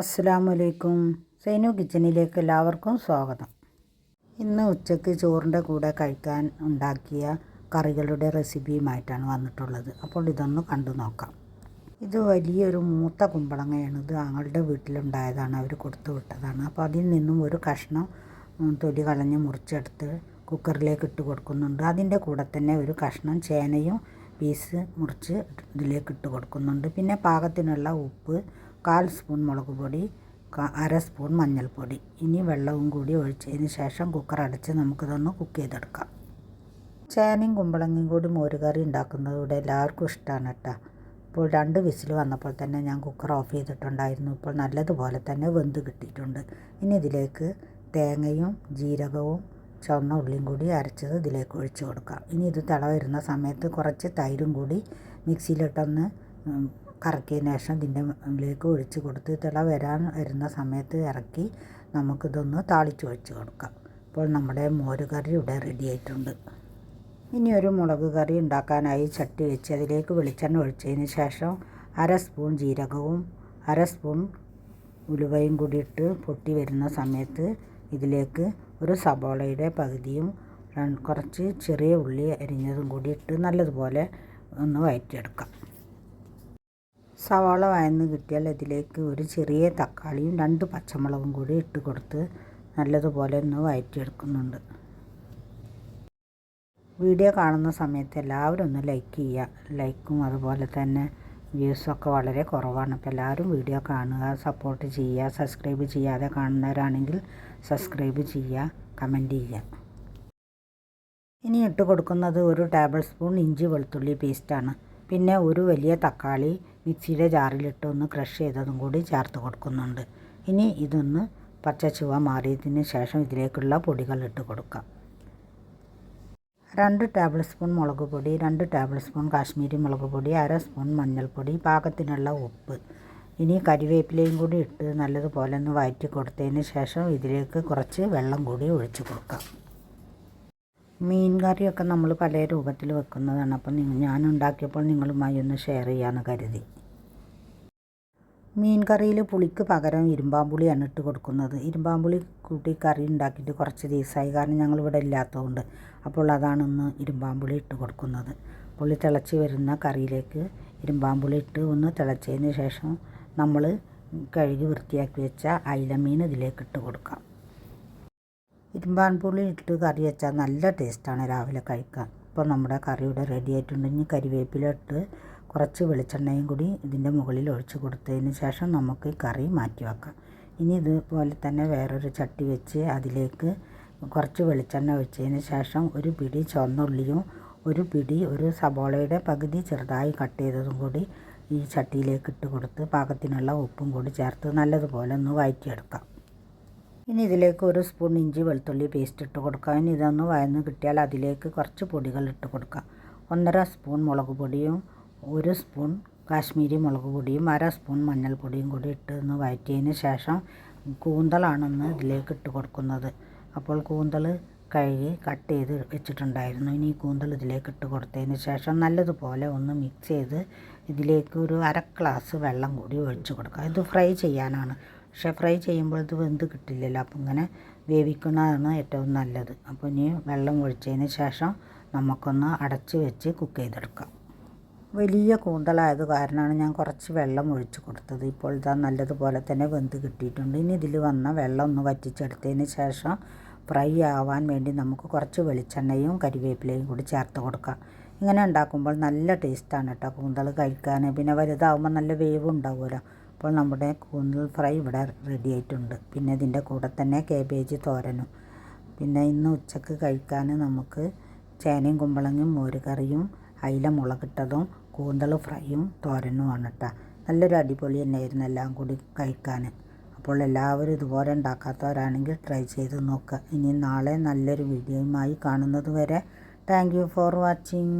അസ്സലാമു അലൈക്കും സൈനു കിച്ചണിലേക്ക് എല്ലാവർക്കും സ്വാഗതം. ഇന്ന് ഉച്ചയ്ക്ക് ചോറിന്റെ കൂടെ കഴിക്കാൻ ഉണ്ടാക്കിയ കറികളുടെ റെസിപ്പിയുമായിട്ടാണ് വന്നിട്ടുള്ളത്. അപ്പോൾ ഇതൊന്ന് കണ്ടു നോക്കാം. ഇത് വലിയൊരു മൂത്ത കുമ്പളങ്ങയാണ് ഇത് ഞങ്ങളുടെ വീട്ടിലുണ്ടായതാണ്. അവർ കൊടുത്തു വിട്ടതാണ്. അപ്പോൾ അതിൽ നിന്നും ഒരു കഷ്ണം തൊലി കളഞ്ഞ് മുറിച്ചെടുത്ത് കുക്കറിലേക്ക് ഇട്ട് കൊടുക്കുന്നുണ്ട്. അതിന്റെ കൂടെ തന്നെ ഒരു കഷ്ണം ചേനയും പീസ് മുറിച്ച് ഇതിലേക്ക് ഇട്ട് കൊടുക്കുന്നുണ്ട്. പിന്നെ പാകത്തിനുള്ള ഉപ്പ് കാൽ സ്പൂൺ മുളക് പൊടി അര സ്പൂൺ മഞ്ഞൾപ്പൊടി. ഇനി വെള്ളവും കൂടി ഒഴിച്ചതിന് ശേഷം കുക്കർ അടച്ച് നമുക്കിതൊന്ന് കുക്ക് ചെയ്തെടുക്കാം. ചേനയും കുമ്പളങ്ങയും കൂടി മോരുകറി ഉണ്ടാക്കുന്നത് എല്ലാവർക്കും ഇഷ്ടമാണ് കേട്ടോ. ഇപ്പോൾ രണ്ട് വിസിൽ വന്നപ്പോൾ തന്നെ ഞാൻ കുക്കർ ഓഫ് ചെയ്തിട്ടുണ്ടായിരുന്നു. ഇപ്പോൾ നല്ലതുപോലെ തന്നെ വെന്ത് കിട്ടിയിട്ടുണ്ട്. ഇനി ഇതിലേക്ക് തേങ്ങയും ജീരകവും ചുവന്ന ഉള്ളിയും കൂടി അരച്ചത് ഇതിലേക്ക് ഒഴിച്ചു കൊടുക്കാം. ഇനി ഇത് തിള വരുന്ന സമയത്ത് കുറച്ച് തൈരും കൂടി മിക്സിയിലിട്ടൊന്ന് കറക്കിയതിന് ശേഷം ഇതിന്റെ മുകളിലേക്ക് ഒഴിച്ച് കൊടുത്ത് തിള വരാൻ വരുന്ന സമയത്ത് ഇറക്കി നമുക്കിതൊന്ന് താളിച്ച് ഒഴിച്ച് കൊടുക്കാം. അപ്പോൾ നമ്മുടെ മോര് കറി ഇവിടെ റെഡി ആയിട്ടുണ്ട്. ഇനി ഒരു മുളക് കറി ഉണ്ടാക്കാനായി ചട്ടി വെച്ച് അതിലേക്ക് വെളിച്ചെണ്ണ ഒഴിച്ചതിന് ശേഷം അര സ്പൂൺ ജീരകവും അര സ്പൂൺ ഉലുവയും കൂടി ഇട്ട് പൊട്ടി വരുന്ന സമയത്ത് ഇതിലേക്ക് ഒരു സബോളയുടെ പകുതിയും കുറച്ച് ചെറിയ ഉള്ളി അരിഞ്ഞതും കൂടി ഇട്ട് നല്ലതുപോലെ ഒന്ന് വഴറ്റിയെടുക്കാം സവാള വയന്ന് കിട്ടിയാൽ ഇതിലേക്ക് ഒരു ചെറിയ തക്കാളിയും രണ്ട് പച്ചമുളകും കൂടി ഇട്ട് കൊടുത്ത് നല്ലതുപോലെ ഒന്ന് വയറ്റിയെടുക്കുന്നുണ്ട്. വീഡിയോ കാണുന്ന സമയത്ത് എല്ലാവരും ഒന്ന് ലൈക്ക് ചെയ്യുക. ലൈക്കും അതുപോലെ തന്നെ വ്യൂസൊക്കെ വളരെ കുറവാണ്. അപ്പോൾ എല്ലാവരും വീഡിയോ കാണുക സപ്പോർട്ട് ചെയ്യുക സബ്സ്ക്രൈബ് ചെയ്യാതെ കാണുന്നവരാണെങ്കിൽ സബ്സ്ക്രൈബ് ചെയ്യുക കമന്റ് ചെയ്യുക. ഇനി ഇട്ട് കൊടുക്കുന്നത് ഒരു ടേബിൾ സ്പൂൺ ഇഞ്ചി വെളുത്തുള്ളി പേസ്റ്റാണ് പിന്നെ ഒരു വലിയ തക്കാളി മിക്സിയുടെ ജാറിലിട്ട് ഒന്ന് ക്രഷ് ചെയ്തതും കൂടി ചേർത്ത് കൊടുക്കുന്നുണ്ട്. ഇനി ഇതൊന്ന് പച്ച ചുവ മാറിയതിന് ശേഷം ഇതിലേക്കുള്ള പൊടികൾ ഇട്ട് കൊടുക്കാം. രണ്ട് ടേബിൾ സ്പൂൺ മുളക് പൊടി രണ്ട് ടേബിൾ സ്പൂൺ കാശ്മീരി മുളക് പൊടി അര സ്പൂൺ മഞ്ഞൾപ്പൊടി പാകത്തിനുള്ള ഉപ്പ്. ഇനി കരിവേപ്പിലയും കൂടി ഇട്ട് നല്ലതുപോലെ ഒന്ന് വഴറ്റി കൊടുത്തതിന് ശേഷം ഇതിലേക്ക് കുറച്ച് വെള്ളം കൂടി ഒഴിച്ചു കൊടുക്കാം. മീൻ കറിയൊക്കെ നമ്മൾ പല രൂപത്തിൽ വെക്കുന്നതാണ്. അപ്പം ഞാൻ ഉണ്ടാക്കിയപ്പോൾ നിങ്ങളുമായി ഒന്ന് ഷെയർ ചെയ്യാമെന്ന് കരുതി. മീൻ കറിയിൽ പുളിക്ക് പകരം ഇരുമ്പാമ്പുളിയാണ് ഇട്ട് കൊടുക്കുന്നത്. ഇരുമ്പാമ്പുളി കൂട്ടി കറി ഉണ്ടാക്കിയിട്ട് കുറച്ച് ദിവസമായി. കാരണം ഞങ്ങൾ ഇവിടെ ഇല്ലാത്തതുകൊണ്ട്. അപ്പോൾ അതാണ് ഇന്ന് ഇരുമ്പാമ്പുളി ഇട്ട് കൊടുക്കുന്നത്. പുളി തിളച്ച് വരുന്ന കറിയിലേക്ക് ഇരുമ്പാമ്പുളി ഇട്ട് ഒന്ന് തിളച്ചതിന് ശേഷം നമ്മൾ കഴുകി വൃത്തിയാക്കി വെച്ച അയിലമീൻ ഇതിലേക്ക് ഇട്ട് കൊടുക്കാം. ഇരുമ്പാൻപുളി ഇട്ട് കറി വെച്ചാൽ നല്ല ടേസ്റ്റാണ് രാവിലെ കഴിക്കാൻ. ഇപ്പോൾ നമ്മുടെ കറിയുടെ റെഡി ആയിട്ടുണ്ട്. ഇനി കുറച്ച് വെളിച്ചെണ്ണയും കൂടി ഇതിന്റെ മുകളിൽ ഒഴിച്ച് കൊടുത്തതിന് ശേഷം നമുക്ക് കറി മാറ്റി വെക്കാം. ഇനി ഇതുപോലെ തന്നെ വേറൊരു ചട്ടി വെച്ച് അതിലേക്ക് കുറച്ച് വെളിച്ചെണ്ണ ഒഴിച്ചതിന് ശേഷം ഒരു പിടി ചുവന്നുള്ളിയും ഒരു പിടി ഒരു സബോളയുടെ പകുതി ചെറുതായി കട്ട് ചെയ്തതും കൂടി ഈ ചട്ടിയിലേക്ക് ഇട്ട് കൊടുത്ത് പാകത്തിനുള്ള ഉപ്പും കൂടി ചേർത്ത് നല്ലതുപോലെ ഒന്ന് വഴറ്റിയെടുക്കാം ഇനി ഇതിലേക്ക് ഒരു സ്പൂൺ ഇഞ്ചി വെളുത്തുള്ളി പേസ്റ്റ് ഇട്ട് കൊടുക്കാം. ഇനി ഇതൊന്ന് വയന്ന് കിട്ടിയാൽ അതിലേക്ക് കുറച്ച് പൊടികൾ ഇട്ട് കൊടുക്കാം. ഒന്നര സ്പൂൺ മുളക് പൊടിയും ഒരു സ്പൂൺ കാശ്മീരി മുളക് പൊടിയും അര സ്പൂൺ മഞ്ഞൾപ്പൊടിയും കൂടി ഇട്ട് ഒന്ന് വഴറ്റിയതിന് ശേഷം കൂന്തളാണൊന്ന് ഇതിലേക്ക് ഇട്ട് കൊടുക്കുന്നത്. അപ്പോൾ കൂന്തൾ കഴുകി കട്ട് ചെയ്ത് വെച്ചിട്ടുണ്ടായിരുന്നു. ഇനി കൂന്തൽ ഇതിലേക്ക് ഇട്ട് കൊടുത്തതിന് ശേഷം നല്ലതുപോലെ ഒന്ന് മിക്സ് ചെയ്ത് ഇതിലേക്ക് ഒരു അര ഗ്ലാസ് വെള്ളം കൂടി ഒഴിച്ചു കൊടുക്കുക. ഇത് ഫ്രൈ ചെയ്യാനാണ്. പക്ഷേ ഫ്രൈ ചെയ്യുമ്പോൾ ഇത് വെന്ത് കിട്ടില്ലല്ലോ. അപ്പോൾ ഇങ്ങനെ വേവിക്കുന്നതാണ് ഏറ്റവും നല്ലത്. അപ്പോൾ ഇനി വെള്ളം ഒഴിച്ചതിന് ശേഷം നമുക്കൊന്ന് അടച്ച് വെച്ച് കുക്ക് ചെയ്തെടുക്കാം. വലിയ കൂന്തലായത് കാരണമാണ് ഞാൻ കുറച്ച് വെള്ളം ഒഴിച്ച് കൊടുത്തത്. ഇപ്പോൾ ഇതാ നല്ലതുപോലെ തന്നെ വെന്ത് കിട്ടിയിട്ടുണ്ട്. ഇനി ഇതിൽ വന്ന വെള്ളം ഒന്ന് വറ്റിച്ചെടുത്തതിന് ശേഷം ഫ്രൈ ആവാൻ വേണ്ടി നമുക്ക് കുറച്ച് വെളിച്ചെണ്ണയും കരിവേപ്പിലയും കൂടി ചേർത്ത് കൊടുക്കാം. ഇങ്ങനെ ഉണ്ടാക്കുമ്പോൾ നല്ല ടേസ്റ്റാണ് കേട്ടോ കൂന്തൽ കഴിക്കാൻ. പിന്നെ വലുതാവുമ്പോൾ നല്ല വേവ് ഉണ്ടാവുമല്ലോ. അപ്പോൾ നമ്മുടെ കൂന്തൽ ഫ്രൈ ഇവിടെ റെഡി ആയിട്ടുണ്ട്. പിന്നെ ഇതിന്റെ കൂടെ തന്നെ കേബേജ് തോരനും. പിന്നെ ഇന്ന് ഉച്ചയ്ക്ക് കഴിക്കാൻ നമുക്ക് ചേനയും കുമ്പളങ്ങയും മോരുകറിയും അയില മുളകിട്ടതും കൂന്തൾ ഫ്രൈയും തോരനുമാണ് കേട്ടോ നല്ലൊരു അടിപൊളി തന്നെയായിരുന്നു എല്ലാം കൂടി കഴിക്കാൻ അപ്പോൾ എല്ലാവരും ഇതുപോലെ ഉണ്ടാക്കാത്തവരാണെങ്കിൽ ട്രൈ ചെയ്ത് നോക്കുക ഇനി നാളെ നല്ലൊരു വീഡിയോയുമായി കാണുന്നത് വരെ താങ്ക് യു ഫോർ വാച്ചിങ്